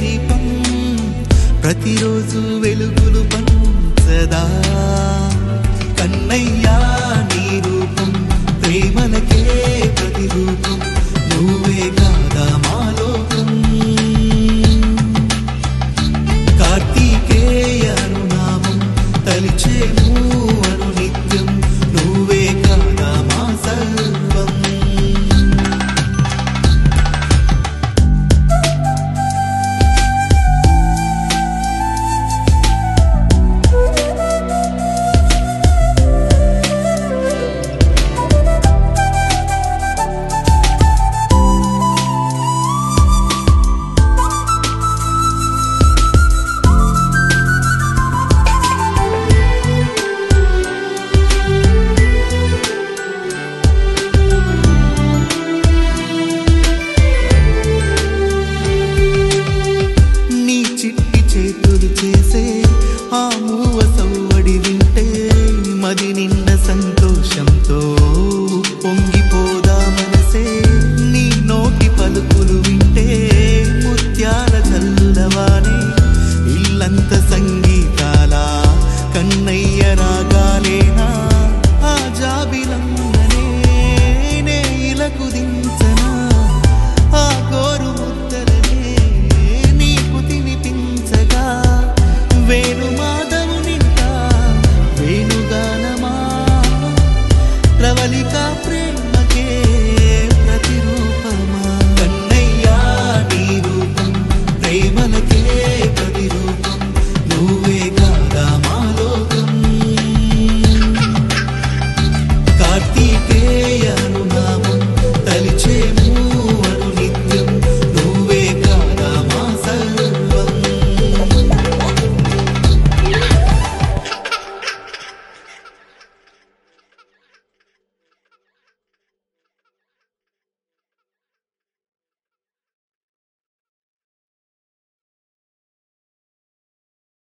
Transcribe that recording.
దీపం ప్రతిరోజు వెలుగులు పంచదా. ಅನಂತ ಸಂಗ